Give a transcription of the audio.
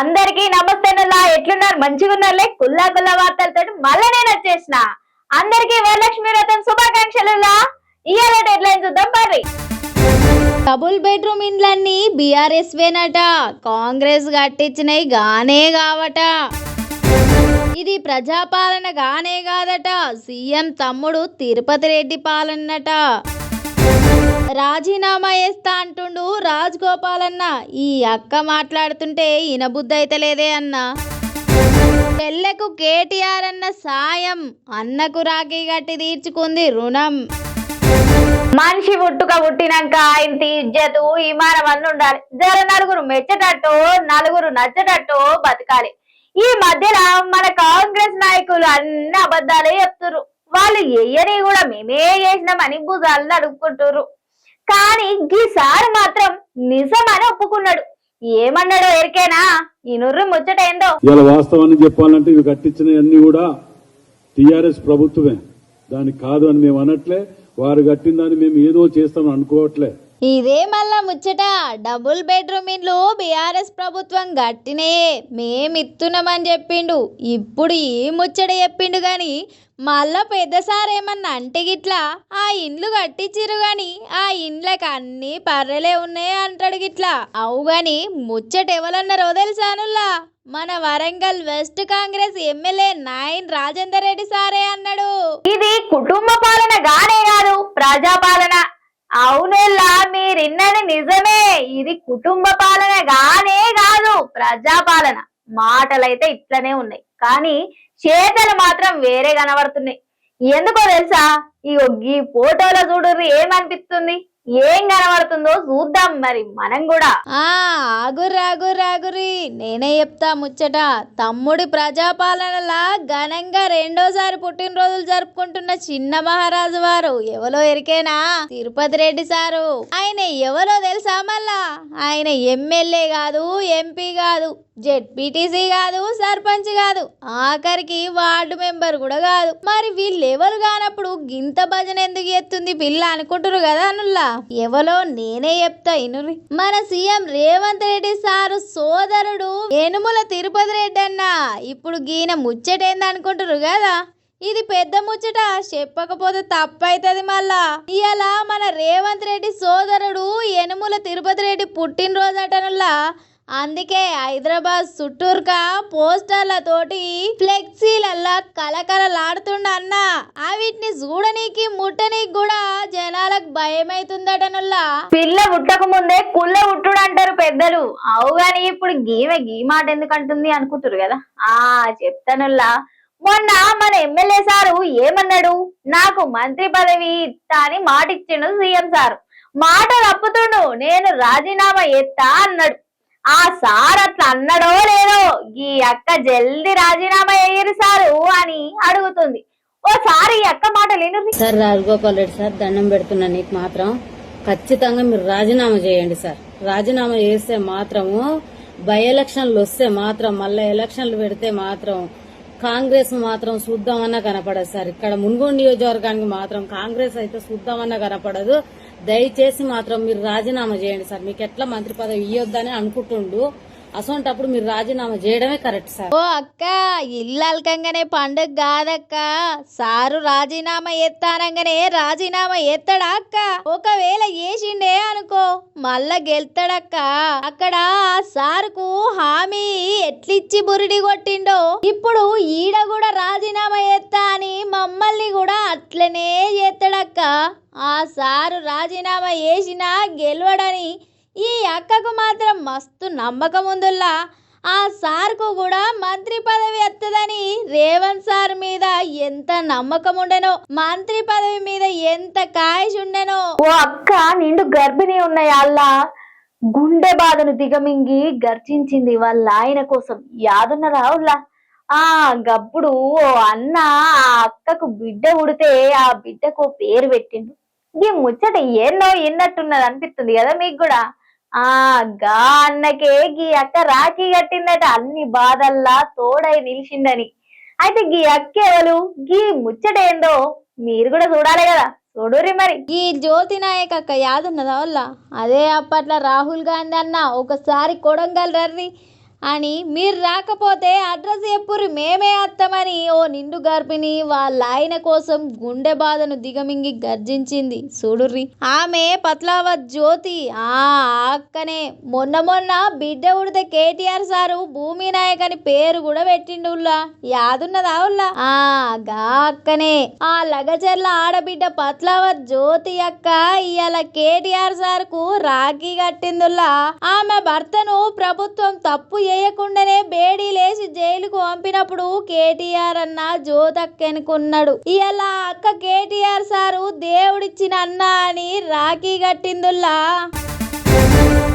అందరికీ నమస్తే నల్లా. ఎట్లున్నారు? మంచిగా ఉన్నారులే? కుల్లా కుల్లా వార్తలతో మళ్ళీ నేను వచ్చేసిన. అందరికీ వరలక్ష్మి వ్రతం శుభాకాంక్షలు ఇవాళ హెడ్లైన్ చూద్దాం పర్రి. డబుల్ బెడ్రూమ్ ఇండ్లన్నీ బీఆర్ఎస్ వేనట. కాంగ్రెస్ కట్టించినవి గానే కావట ఇది ప్రజాపాలన గానే కాదట సీఎం తమ్ముడు తిరుపతి రెడ్డి పాలనట. రాజీనామా చేస్తా అంటుండు రాజ్ గోపాల్ అన్న ఈ అక్క మాట్లాడుతుంటే ఇనబుద్ధి అయితే లేదే అన్న. పెళ్ళకు కేటీఆర్ అన్న సాయం అన్నకు రాఖీ గట్టి తీర్చుకుంది రుణం. మనిషి పుట్టుక పుట్టినాక ఆయన ఇజ్జతు విమానం అన్ని ఉండాలి. జర నలుగురు మెచ్చటట్టు నలుగురు నచ్చటట్టు బతకాలి. ఈ మధ్యలో మన కాంగ్రెస్ నాయకులు అన్ని అబద్ధాలే చెప్తున్నారు వాళ్ళు ఎయ్యని కూడా మేమే చేసినామని భుజాలను అడుక్కుంటున్నారు కానీ ఈసారి మాత్రం నిజమని ఒప్పుకున్నాడు. ఏమన్నాడో ఎరికేనా? ఈ నుర్రు ముచ్చట ఏందో? వాస్తవాన్ని చెప్పాలంటే ఇవి కట్టించినవన్నీ కూడా టిఆర్ఎస్ ప్రభుత్వమే. దానికి కాదు అని మేము అనట్లే వారు కట్టిన దాన్ని మేము ఏదో చేస్తాం అనుకోవట్లే. ఇదే మళ్ళా ముచ్చట. డబుల్ బెడ్రూమ్ ఇండ్లు బీఆర్ఎస్ ప్రభుత్వం గట్టినే మేమిత్తున్నామని చెప్పిండు. ఇప్పుడు ఈ ముచ్చట చెప్పిండు కానీ మళ్ళా పెద్ద సార్ ఏమన్నా అంటే గిట్లా ఆ ఇండ్లు కట్టించిరు కానీ ఆ ఇండ్లకు అన్ని పర్రెలే ఉన్నాయి అంటాడు గిట్లా. అవు గాని ముచ్చట ఎవరన్నారో తెలుసానుల్లా మన వరంగల్ వెస్ట్ కాంగ్రెస్ ఎమ్మెల్యే నాయన్ రాజేందర్ రెడ్డి సారే అన్నాడు. ఇది కుటుంబ పాలన గానే కాదు ప్రజాపాలన. అవునెల్లా మీరిన్నది నిజమే. ఇది కుటుంబ పాలన గానే కాదు ప్రజాపాలన. మాటలైతే ఇట్లనే ఉన్నాయి. కానీ చేతలు మాత్రం వేరే కనబడుతున్నాయి. ఎందుకో తెలుసా? ఈ ఈ ఫోటోలో చూడుర్రి ఏమనిపిస్తుంది? ఏం కనబడుతుందో చూద్దాం మరి మనం కూడా. ఆగురు ఆగుర్రి ఆగుర్రి నేనే చెప్తా ముచ్చట. తమ్ముడి ప్రజాపాలనలా ఘనంగా రెండోసారి పుట్టినరోజులు జరుపుకుంటున్న చిన్న మహారాజు వారు ఎవరో ఎరికేనా? తిరుపతి రెడ్డి సారు. ఆయన ఎవరో తెలుసా మళ్ళా? ఆయన ఎమ్మెల్యే కాదు ఎంపీ కాదు. జెడ్పీటీసీ కాదు సర్పంచ్ కాదు ఆఖరికి వార్డు మెంబర్ కూడా కాదు. మరి వీళ్ళు ఎవరు కానప్పుడు గింత భజన ఎందుకు ఎత్తుంది పిల్ల అనుకుంటారు కదా అనుల్లా? ఎవలో నేనే చెప్తా ఇనురి. మన సీఎం రేవంత్ రెడ్డి సారు సోదరుడు ఏనుముల తిరుపతి రెడ్డి అన్న. ఇప్పుడు గీన ముచ్చటేంది అనుకుంటారు కదా? ఇది పెద్ద ముచ్చట. చెప్పకపోతే తప్పైతుంది మళ్ళా. ఇలా మన రేవంత్ రెడ్డి సోదరుడు యనుముల తిరుపతి రెడ్డి పుట్టినరోజు పుట్టినరోజటనుల్లా అందుకే హైదరాబాద్ చుట్టూరుక పోస్టర్లతోటి ఫ్లెక్సీలల్లా కలకలలాడుతుండ అన్న వీటిని చూడనీకి ముట్టనీకి కూడా జనాలకు భయమైతుందటనుల్లా. పిల్ల పుట్టక ముందే కుళ్ళ పుట్టుడు అంటారు పెద్దలు. అవు గాని ఇప్పుడు గీమె గీ మాట ఎందుకు అంటుంది అనుకుంటారు కదా? ఆ చెప్తానుల్లా. మొన్న మన ఎమ్మెల్యే సారు ఏమన్నాడు? నాకు మంత్రి పదవి ఇస్తా అని మాట ఇచ్చిండు సీఎం సారు. మాట తప్పుతుండు నేను రాజీనామా ఎత్తా అన్నాడు. ఆ సార్ అట్లా అన్నాడో లేదో ఈ అక్క జల్ది రాజీనామా అయ్యారు సారు అని అడుగుతుంది. ఓసారి ఈ అక్క మాట లేను సార్ రాజగోపాల్ రెడ్డి సార్ దండం పెడుతున్నా నీకు మాత్రం ఖచ్చితంగా మీరు రాజీనామా చేయండి సార్. రాజీనామా చేస్తే మాత్రము బై ఎలక్షన్లు వస్తే మాత్రం మళ్ళీ ఎలక్షన్లు పెడితే మాత్రం కాంగ్రెస్ మాత్రం చూద్దామన్నా కనపడదు సార్. ఇక్కడ మున్గోడు నియోజకవర్గానికి మాత్రం కాంగ్రెస్ అయితే చూద్దామన్నా కనపడదు. దయచేసి మాత్రం మీరు రాజీనామా చేయండి సార్. మీకు ఎట్లా మంత్రి పదవి ఇవ్వద్దని అనుకుంటుండు. అసోంటప్పుడు మీరు రాజీనామా చేయడమే కరెక్ట్ సార్. ఓ అక్క ఇల్లు అల్కంగానే పండుగ కాదక్క. సారు రాజీనామా ఎత్తానంగానే రాజీనామా ఎత్తడా అక్క? ఒకవేళ వేసిండే మళ్ళా గెలుతాడక్క. అక్కడ సార్కు హామీ ఎట్లిచ్చి బురిడి కొట్టిండో. ఇప్పుడు ఈడ కూడా రాజీనామా చేస్తా అని మమ్మల్ని కూడా అట్లనే చేస్తాడక్క ఆ సారు రాజీనామా చేసినా గెలవడని ఈ అక్కకు మాత్రం మస్తు నమ్మకం ఉందిలా ఆ సార్కు కూడా మంత్రి నమ్మకం ఉండెనో మంత్రి పదవి మీద ఎంత కాయష్ ఉండెనో. ఓ అక్క నిండు గర్భిణి ఉన్నాయి అల్లా గుండె బాధను దిగమింగి గర్జించింది వాళ్ళ ఆయన కోసం. యాదున్న రావుల్లా ఆ గప్పుడు ఓ అన్న ఆ అక్కకు బిడ్డ ఉడితే ఆ బిడ్డకు పేరు పెట్టిండు. ఈ ముచ్చట ఎన్నో ఎన్నట్టున్నది అనిపిస్తుంది కదా మీకు కూడా. ఆ గా అన్నకే గీ అక్క రాఖీ కట్టిందట అన్ని బాధల్లా తోడై నిలిచిందని. అయితే గీ అక్కేవలు గీ ముచ్చట ఏందో మీరు కూడా చూడాలి కదా. చూడురి మరి. ఈ జ్యోతి నాయక్ అక్క యాదున్నదా వల్ల? అదే అప్పట్లో రాహుల్ గాంధీ అన్న ఒకసారి కొడంగల్ రర్రి అని మీరు రాకపోతే అడ్రస్ చెప్పుర్రి మేమే అత్తమని ఓ నిండు గర్భిణి వాళ్ళ ఆయన కోసం గుండె బాధను దిగమింగి గర్జించింది. చూడుర్రి. ఆమె పత్లావత్ జ్యోతి. ఆ అక్కనే మొన్న మొన్న బిడ్డ ఉడితే కేటీఆర్ సారు భూమి నాయక్ అని పేరు కూడా పెట్టిండు ఉల్లా యాదున్నదా ఉల్లా? ఆ గా అక్కనే. ఆ లగచర్ల ఆడబిడ్డ పత్లావత్ జ్యోతి అక్క ఇవాళ కేటీఆర్ సార్కు రాఖీ కట్టిందుల్లా. ఆమె భర్తను ప్రభుత్వం తప్పు చేయకుండానే బేడీ లేచి జైలుకు పంపినప్పుడు కేటీఆర్ అన్న జోతక్కెనుకున్నాడు. ఇవాళ అక్క కేటీఆర్ సారు దేవుడిచ్చిన అన్న అని రాఖీ కట్టిందుల్లా?